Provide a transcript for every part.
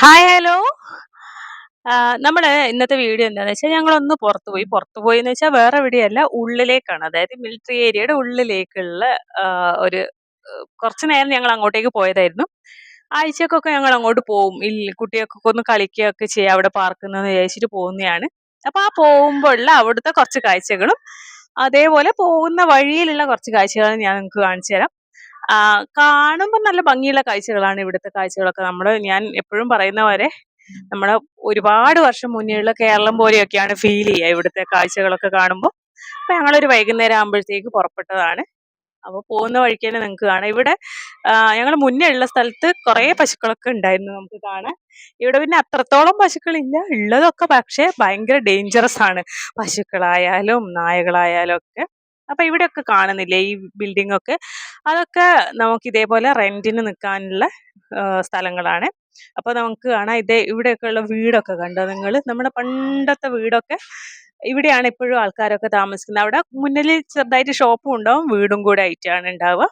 Hi hello നമ്മുടെ ഇന്നത്തെ video എന്താണെന്ന് വെച്ചാൽ ഞങ്ങളൊന്ന് പുറത്തു പോയി. പുറത്തു പോയി എന്ന് വെച്ചാൽ വേറെ എവിടെയല്ല ഉള്ളിലേക്കാണ്. അതായത് മിലിറ്ററി ഏരിയയുടെ ഉള്ളിലേക്കുള്ള ഒരു കുറച്ച് നേരം ഞങ്ങൾ അങ്ങോട്ടേക്ക് പോയതായിരുന്നു. ആഴ്ചക്കൊക്കെ ഞങ്ങൾ അങ്ങോട്ട് പോകും ഇല്ല കുട്ടികൾക്കൊക്കെ ഒന്ന് കളിക്കുകയൊക്കെ ചെയ്യാം അവിടെ പാർക്കിൽ നിന്ന് വിചാരിച്ചിട്ട് പോകുന്നതാണ്. അപ്പൊ ആ പോകുമ്പോഴുള്ള അവിടുത്തെ കുറച്ച് കാഴ്ചകളും അതേപോലെ പോകുന്ന വഴിയിലുള്ള കുറച്ച് കാഴ്ചകളും ഞാൻ നിങ്ങൾക്ക് കാണിച്ചു തരാം. കാണുമ്പോൾ നല്ല ഭംഗിയുള്ള കാഴ്ചകളാണ് ഇവിടുത്തെ കാഴ്ചകളൊക്കെ. നമ്മൾ ഞാൻ എപ്പോഴും പറയുന്ന പോലെ നമ്മുടെ ഒരുപാട് വർഷം മുന്നേയുള്ള കേരളം പോലെയൊക്കെയാണ് ഫീൽ ചെയ്യുക ഇവിടുത്തെ കാഴ്ചകളൊക്കെ കാണുമ്പോൾ അപ്പൊ ഞങ്ങളൊരു വൈകുന്നേരം ആകുമ്പോഴത്തേക്ക് പുറപ്പെട്ടതാണ്. അപ്പോൾ പോകുന്ന വഴിക്ക് തന്നെ നിങ്ങൾക്ക് കാണാം. ഇവിടെ ഞങ്ങൾ മുന്നേ ഉള്ള സ്ഥലത്ത് കുറേ പശുക്കളൊക്കെ ഉണ്ടായിരുന്നു നമുക്ക് കാണാൻ. ഇവിടെ പിന്നെ അത്രത്തോളം പശുക്കളില്ല. ഉള്ളതൊക്കെ പക്ഷേ ഭയങ്കര ഡേഞ്ചറസ് ആണ്. പശുക്കളായാലും നായകളായാലും ഒക്കെ. അപ്പൊ ഇവിടെയൊക്കെ കാണുന്നില്ലേ ഈ ബിൽഡിംഗ് ഒക്കെ? അതൊക്കെ നമുക്ക് ഇതേപോലെ റെന്റിന് നിൽക്കാനുള്ള സ്ഥലങ്ങളാണ്. അപ്പൊ നമുക്ക് കാണാം. ഇതേ ഇവിടെയൊക്കെ ഉള്ള വീടൊക്കെ കണ്ടോ നിങ്ങൾ? നമ്മുടെ പണ്ടത്തെ വീടൊക്കെ ഇവിടെയാണ് എപ്പോഴും ആൾക്കാരൊക്കെ താമസിക്കുന്നത്. അവിടെ മുന്നിൽ ചെറുതായിട്ട് ഷോപ്പും ഉണ്ടാവും വീടും കൂടെ ആയിട്ടാണ് ഉണ്ടാവുക.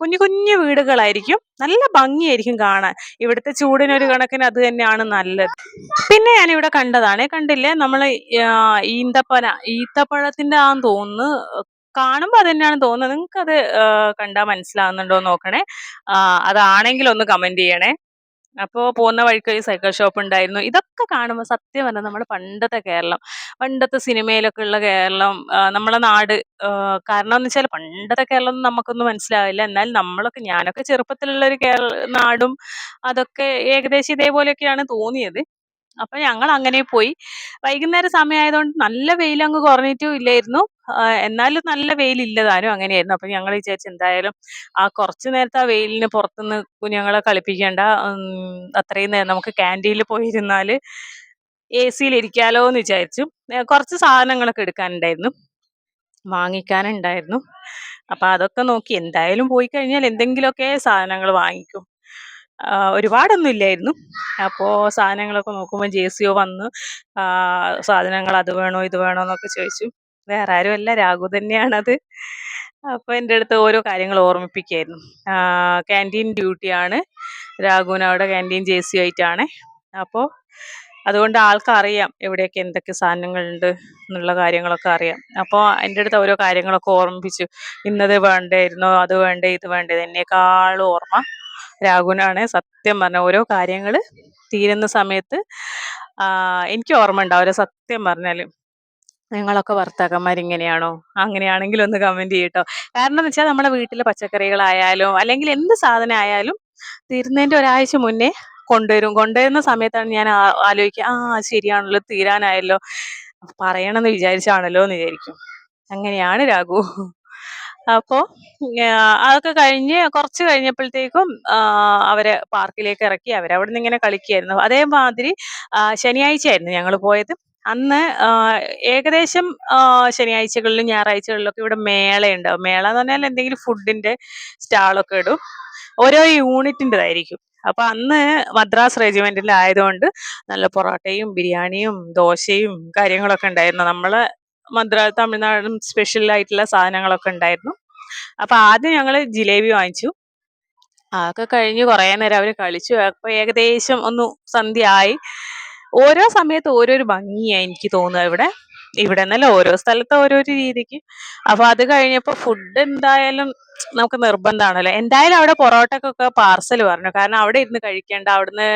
കുഞ്ഞു കുഞ്ഞു വീടുകളായിരിക്കും. നല്ല ഭംഗിയായിരിക്കും കാണാൻ. ഇവിടുത്തെ ചൂടിനൊരു കണക്കിന് അത് തന്നെയാണ് നല്ലത്. പിന്നെ ഞാൻ ഇവിടെ കണ്ടതാണ്. കണ്ടില്ലേ? നമ്മൾ ഈന്തപ്പന ഈത്തപ്പഴത്തിന്റെ ആന്ന് തോന്നുന്നു കാണുമ്പോ അത് തന്നെയാണ് തോന്നുന്നത്. നിങ്ങൾക്ക് അത് കണ്ടാൽ മനസ്സിലാവുന്നുണ്ടോ നോക്കണേ. അതാണെങ്കിൽ ഒന്ന് കമന്റ് ചെയ്യണേ. അപ്പോൾ പോകുന്ന വഴിക്ക് ഒരു സൈക്കിൾ ഷോപ്പ് ഉണ്ടായിരുന്നു ഇതൊക്കെ കാണുമ്പോൾ സത്യം പറഞ്ഞാൽ നമ്മുടെ പണ്ടത്തെ കേരളം പണ്ടത്തെ സിനിമയിലൊക്കെ ഉള്ള കേരളം നമ്മളെ നാട് കാരണം എന്ന് വെച്ചാൽ പണ്ടത്തെ കേരളം ഒന്നും നമുക്കൊന്നും മനസ്സിലാവില്ല. എന്നാൽ നമ്മളൊക്കെ ഞാനൊക്കെ ചെറുപ്പത്തിലുള്ള ഒരു കേരള നാടും അതൊക്കെ ഏകദേശം ഇതേപോലെയൊക്കെയാണ് തോന്നിയത്. അപ്പൊ ഞങ്ങൾ അങ്ങനെ പോയി. വൈകുന്നേരം സമയമായതുകൊണ്ട് നല്ല വെയിൽ അങ്ങ് കുറഞ്ഞിട്ടും ഇല്ലായിരുന്നു. എന്നാലും നല്ല വെയിലില്ല. താനും അങ്ങനെയായിരുന്നു. അപ്പൊ ഞങ്ങൾ വിചാരിച്ചു എന്തായാലും ആ കുറച്ചു നേരത്തെ ആ വെയിലിന് പുറത്തുനിന്ന് കുഞ്ഞുങ്ങളെ കളിപ്പിക്കേണ്ട അത്രയും നേരം നമുക്ക് ക്യാന്റീനിൽ പോയിരുന്നാൽ എ സിയിൽ ഇരിക്കാലോ എന്ന് വിചാരിച്ചു. കുറച്ച് സാധനങ്ങളൊക്കെ എടുക്കാനുണ്ടായിരുന്നു. വാങ്ങിക്കാനുണ്ടായിരുന്നു. അപ്പൊ അതൊക്കെ നോക്കി എന്തായാലും പോയി കഴിഞ്ഞാൽ എന്തെങ്കിലുമൊക്കെ സാധനങ്ങൾ വാങ്ങിക്കും. ഒരുപാടൊന്നും ഇല്ലായിരുന്നു അപ്പോ സാധനങ്ങളൊക്കെ നോക്കുമ്പോൾ ജെ സി ഒ വന്ന്. സാധനങ്ങൾ അത് വേണോ ഇത് വേണോ എന്നൊക്കെ ചോദിച്ചു. വേറെ ആരും അല്ല രാഘു തന്നെയാണത്. അപ്പോൾ എന്റെ അടുത്ത് ഓരോ കാര്യങ്ങൾ ഓർമ്മിപ്പിക്കുകയായിരുന്നു ക്യാന്റീൻ ഡ്യൂട്ടിയാണ് രാഘുവിന് അവിടെ ക്യാന്റീൻ ജെ സി ആയിട്ടാണ്. അപ്പോൾ അതുകൊണ്ട് ആൾക്കറിയാം എവിടെയൊക്കെ എന്തൊക്കെ സാധനങ്ങളുണ്ട് എന്നുള്ള കാര്യങ്ങളൊക്കെ അറിയാം. അപ്പോൾ എന്റെ അടുത്ത് ഓരോ കാര്യങ്ങളൊക്കെ ഓർമ്മിപ്പിച്ചു. ഇന്നത് വേണ്ടായിരുന്നോ അത് വേണ്ടേ ഇത് വേണ്ടേ എന്നേക്കാളും ഓർമ്മ. രാഘുവിനാണ് സത്യം പറഞ്ഞ ഓരോ കാര്യങ്ങൾ തീരുന്ന സമയത്ത് എനിക്ക് ഓർമ്മ ഉണ്ടാവില്ല സത്യം പറഞ്ഞാൽ നിങ്ങളൊക്കെ ഭർത്താക്കന്മാർ ഇങ്ങനെയാണോ? അങ്ങനെയാണെങ്കിൽ ഒന്ന് കമന്റ് ചെയ്യട്ടോ. കാരണം എന്ന് വെച്ചാൽ നമ്മുടെ വീട്ടിലെ പച്ചക്കറികളായാലും അല്ലെങ്കിൽ എന്ത് സാധനം ആയാലും തീരുന്നതിന്റെ ഒരാഴ്ച മുന്നേ കൊണ്ടുവരും. കൊണ്ടുവരുന്ന സമയത്താണ് ഞാൻ ആലോചിക്കുക ആ ശരിയാണല്ലോ തീരാനായല്ലോ. പറയണമെന്ന് വിചാരിച്ചാണല്ലോ എന്ന് വിചാരിക്കും. അങ്ങനെയാണ് രാഘു. അപ്പോൾ അതൊക്കെ കഴിഞ്ഞ് കുറച്ച് കഴിഞ്ഞപ്പോഴത്തേക്കും അവരെ പാർക്കിലേക്ക് ഇറക്കി അവരവിടെ നിന്ന് ഇങ്ങനെ കളിക്കുകയായിരുന്നു അതേമാതിരി ശനിയാഴ്ച ആയിരുന്നു ഞങ്ങൾ പോയത്. അന്ന് ഏകദേശം ശനിയാഴ്ചകളിലും ഞായറാഴ്ചകളിലൊക്കെ ഇവിടെ മേളയുണ്ടാവും. മേള എന്ന് പറഞ്ഞാൽ എന്തെങ്കിലും ഫുഡിന്റെ സ്റ്റാളൊക്കെ ഇടും. ഓരോ യൂണിറ്റിന്റെതായിരിക്കും അപ്പൊ അന്ന് മദ്രാസ് റെജിമെന്റിൽ ആയതുകൊണ്ട് നല്ല പൊറോട്ടയും ബിരിയാണിയും ദോശയും കാര്യങ്ങളൊക്കെ ഉണ്ടായിരുന്നു. നമ്മളെ മദ്രാസ് തമിഴ്നാടും സ്പെഷ്യൽ ആയിട്ടുള്ള സാധനങ്ങളൊക്കെ ഉണ്ടായിരുന്നു. അപ്പൊ ആദ്യം ഞങ്ങൾ ജിലേബി വാങ്ങിച്ചു. അതൊക്കെ കഴിഞ്ഞ് കുറേ നേരം അവർ കളിച്ചു. അപ്പൊ ഏകദേശം ഒന്ന് സന്ധ്യ ആയി ഓരോ സമയത്ത് ഓരോരു ഭംഗിയാ എനിക്ക് തോന്നുക ഇവിടെ. ഇവിടെ എന്നല്ല ഓരോ സ്ഥലത്ത് ഓരോരോ രീതിക്ക്. അപ്പൊ അത് കഴിഞ്ഞപ്പോ ഫുഡ് എന്തായാലും നമുക്ക് നിർബന്ധമാണല്ലോ. എന്തായാലും അവിടെ പൊറോട്ടക്കൊക്കെ പാർസൽ പറഞ്ഞു. കാരണം അവിടെ ഇരുന്ന് കഴിക്കേണ്ട അവിടുന്ന്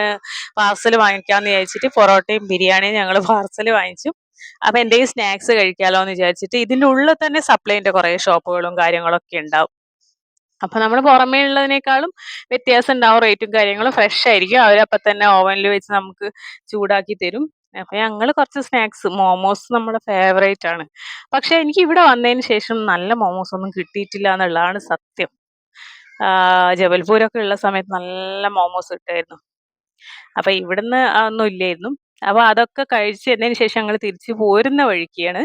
പാർസൽ വാങ്ങിക്കാന്ന് വിചാരിച്ചിട്ട് പൊറോട്ടയും ബിരിയാണിയും ഞങ്ങൾ പാർസൽ വാങ്ങിച്ചു. അപ്പൊ എന്തെങ്കിലും സ്നാക്സ് കഴിക്കാലോ എന്ന് വിചാരിച്ചിട്ട് ഇതിന്റെ ഉള്ളിൽ തന്നെ സപ്ലൈന്റെ കുറെ ഷോപ്പുകളും കാര്യങ്ങളൊക്കെ ഉണ്ടാവും. അപ്പൊ നമ്മൾ പുറമേ ഉള്ളതിനേക്കാളും വ്യത്യാസം ഉണ്ടാവും റേറ്റും കാര്യങ്ങളും ഫ്രഷ് ആയിരിക്കും. അവരപ്പൊ തന്നെ ഓവനിൽ വെച്ച് നമുക്ക് ചൂടാക്കി തരും. അപ്പൊ ഞങ്ങൾ കുറച്ച് സ്നാക്സ് മോമോസ് നമ്മുടെ ഫേവറേറ്റ് ആണ്. പക്ഷെ എനിക്ക് ഇവിടെ വന്നതിന് ശേഷം നല്ല മോമോസ് ഒന്നും കിട്ടിയിട്ടില്ല എന്നുള്ളതാണ് സത്യം. ജബൽപൂരൊക്കെ ഉള്ള സമയത്ത് നല്ല മോമോസ് കിട്ടായിരുന്നു അപ്പൊ ഇവിടുന്ന് ഒന്നും ഇല്ലായിരുന്നു. അപ്പൊ അതൊക്കെ കഴിച്ച് എന്നതിന് ശേഷം ഞങ്ങൾ തിരിച്ചു പോരുന്ന വഴിക്കാണ്.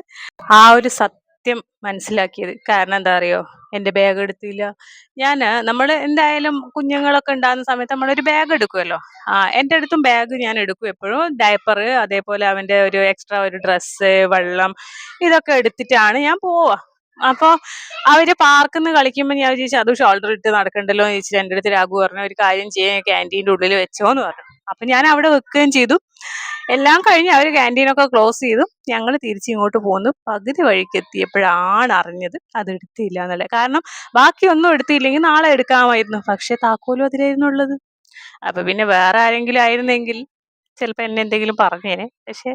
ആ ഒരു സത്യം മനസ്സിലാക്കിയത്. കാരണം എന്താ അറിയോ? എന്റെ ബാഗ് എടുത്തില്ല. ഞാൻ നമ്മൾ എന്തായാലും കുഞ്ഞുങ്ങളൊക്കെ ഉണ്ടാകുന്ന സമയത്ത് നമ്മളൊരു ബാഗ് എടുക്കുമല്ലോ ആ എന്റെ അടുത്തും ബാഗ് ഞാൻ എടുക്കും എപ്പോഴും. ഡയപ്പർ അതേപോലെ അവന്റെ ഒരു എക്സ്ട്രാ ഒരു ഡ്രസ്സ് വെള്ളം ഇതൊക്കെ എടുത്തിട്ടാണ് ഞാൻ പോവുക. അപ്പോൾ അവർ പാർക്കിൽ നിന്ന് കളിക്കുമ്പോൾ ഞാൻ ചോദിച്ചു അത് ഷോൾഡർ ഇട്ട് നടക്കണ്ടല്ലോ? എന്ന് ചോദിച്ചിട്ട് എന്റെ അടുത്ത് രാഘു പറഞ്ഞു ഒരു കാര്യം ചെയ്യാൻ ക്യാന്റീന്റെ ഉള്ളിൽ വെച്ചോന്ന് പറഞ്ഞു. അപ്പം ഞാൻ അവിടെ വെക്കുകയും ചെയ്തു. എല്ലാം കഴിഞ്ഞ് അവർ ക്യാന്റീനൊക്കെ ക്ലോസ് ചെയ്തു. ഞങ്ങൾ തിരിച്ചിങ്ങോട്ട് പോന്നു. പകുതി വഴിക്ക് എത്തിയപ്പോഴാണ് അറിഞ്ഞത് അത് എടുത്തില്ല എന്നുള്ളത് കാരണം ബാക്കിയൊന്നും എടുത്തില്ലെങ്കിൽ നാളെ എടുക്കാമായിരുന്നു. പക്ഷെ താക്കോലും അതിലായിരുന്നു ഉള്ളത്. അപ്പൊ പിന്നെ വേറെ ആരെങ്കിലും ആയിരുന്നെങ്കിൽ ചിലപ്പോൾ എന്നെ എന്തെങ്കിലും പറഞ്ഞേനെ. പക്ഷെ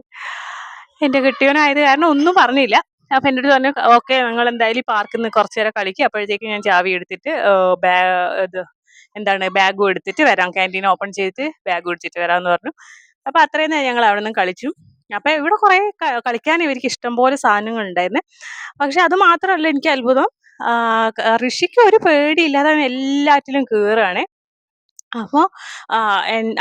എന്റെ കെട്ടിയവനായത് കാരണം ഒന്നും പറഞ്ഞില്ല. അപ്പൊ എന്റെ അടുത്ത് പറഞ്ഞു ഓക്കെ ഞങ്ങൾ എന്തായാലും പാർക്കിൽ നിന്ന് കുറച്ചു നേരം കളിക്കുക അപ്പോഴത്തേക്ക് ഞാൻ ചാവി എടുത്തിട്ട് ബാ ഇത് എന്താണ് ബാഗും എടുത്തിട്ട് വരാം. ക്യാന്റീൻ ഓപ്പൺ ചെയ്തിട്ട് ബാഗ് എടുത്തിട്ട് വരാമെന്ന് പറഞ്ഞു. അപ്പൊ അത്രയും നേരം ഞങ്ങൾ അവിടെ നിന്ന് കളിച്ചു. അപ്പൊ ഇവിടെ കുറെ കളിക്കാൻ ഇവർക്ക് ഇഷ്ടംപോലെ സാധനങ്ങൾ ഉണ്ടായിരുന്നു. പക്ഷെ അത് മാത്രമല്ല എനിക്ക് അത്ഭുതം. ഋഷിക്ക് ഒരു പേടിയില്ലാതെ അവൻ എല്ലാറ്റിലും കേറുകയാണ് അപ്പൊ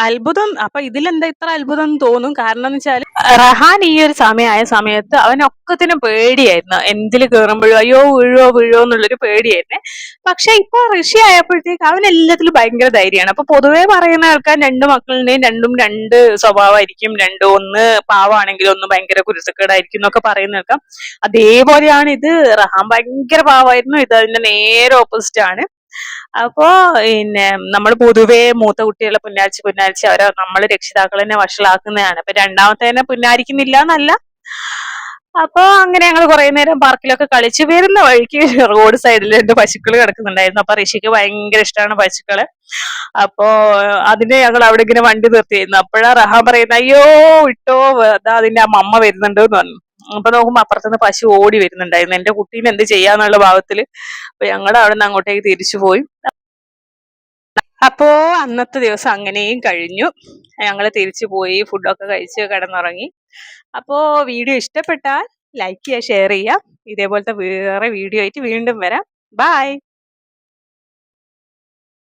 അത്ഭുതം അപ്പൊ ഇതിലെന്താ ഇത്ര അത്ഭുതം എന്ന് തോന്നും? കാരണം എന്ന് വെച്ചാൽ റഹാൻ ഈ ഒരു സമയമായ സമയത്ത് അവനൊക്കത്തിനും പേടിയായിരുന്നു. എന്തിൽ കേറുമ്പോഴോ അയ്യോ വീഴോ വീഴോ എന്നുള്ളൊരു പേടിയായിരുന്നു. പക്ഷെ ഇപ്പൊ ഋഷി ആയപ്പോഴത്തേക്ക് അവൻ എല്ലാത്തിലും ഭയങ്കര ധൈര്യമാണ്. അപ്പൊ പൊതുവേ പറയുന്ന ആൾക്കാർ രണ്ട് മക്കളുടെയും രണ്ടും രണ്ട് സ്വഭാവമായിരിക്കും. രണ്ടും ഒന്ന് പാവാണെങ്കിൽ ഒന്ന് ഭയങ്കര കുരുത്തക്കേടായിരിക്കും എന്നൊക്കെ പറയുന്ന കേൾക്കാം. അതേപോലെയാണ് ഇത്. റഹാൻ ഭയങ്കര പാവായിരുന്നു. ഇത് അതിന്റെ നേരെ ഓപ്പോസിറ്റ് ആണ്. അപ്പോ പിന്നെ നമ്മൾ പൊതുവേ മൂത്ത കുട്ടികളെ പുന്നാരിച്ച് പുന്നാരിച്ച് അവരെ നമ്മൾ രക്ഷിതാക്കൾ തന്നെ വഷളാക്കുന്നതാണ്. അപ്പൊ രണ്ടാമത്തേനെ പുന്നാരിക്കുന്നില്ല എന്നല്ല അപ്പൊ അങ്ങനെ ഞങ്ങൾ കുറെ നേരം പാർക്കിലൊക്കെ കളിച്ച് വരുന്ന വഴിക്ക് റോഡ് സൈഡിൽ രണ്ട് പശുക്കൾ കിടക്കുന്നുണ്ടായിരുന്നു. അപ്പൊ ഋഷിക്ക് ഭയങ്കര ഇഷ്ടമാണ് പശുക്കൾ. അപ്പോ അതിനെ ഞങ്ങൾ അവിടെ ഇങ്ങനെ വണ്ടി നിർത്തിയിരുന്നു. അപ്പോഴാ റഹാൻ പറയുന്നത് അയ്യോ ഇട്ടോ അതാ അതിന്റെ ആ മമ്മ വരുന്നുണ്ട് എന്ന് പറഞ്ഞു. അപ്പൊ നോക്കുമ്പോ അപ്പുറത്തുനിന്ന് പശു ഓടി വരുന്നുണ്ടായിരുന്നു. എന്റെ കുട്ടീനെ എന്ത് ചെയ്യാന്നുള്ള ഭാവത്തിൽ അപ്പൊ ഞങ്ങൾ അവിടെ നിന്ന് അങ്ങോട്ടേക്ക് തിരിച്ചു പോയി. അപ്പോ അന്നത്തെ ദിവസം അങ്ങനെയും കഴിഞ്ഞു. ഞങ്ങൾ തിരിച്ചു പോയി ഫുഡൊക്കെ കഴിച്ച് കിടന്നുറങ്ങി. അപ്പോ വീഡിയോ ഇഷ്ടപ്പെട്ടാൽ ലൈക്ക് ചെയ്യുക ഷെയർ ചെയ്യുക. ഇതേപോലത്തെ വേറെ വീഡിയോ ആയിട്ട് വീണ്ടും വരാം. ബൈ.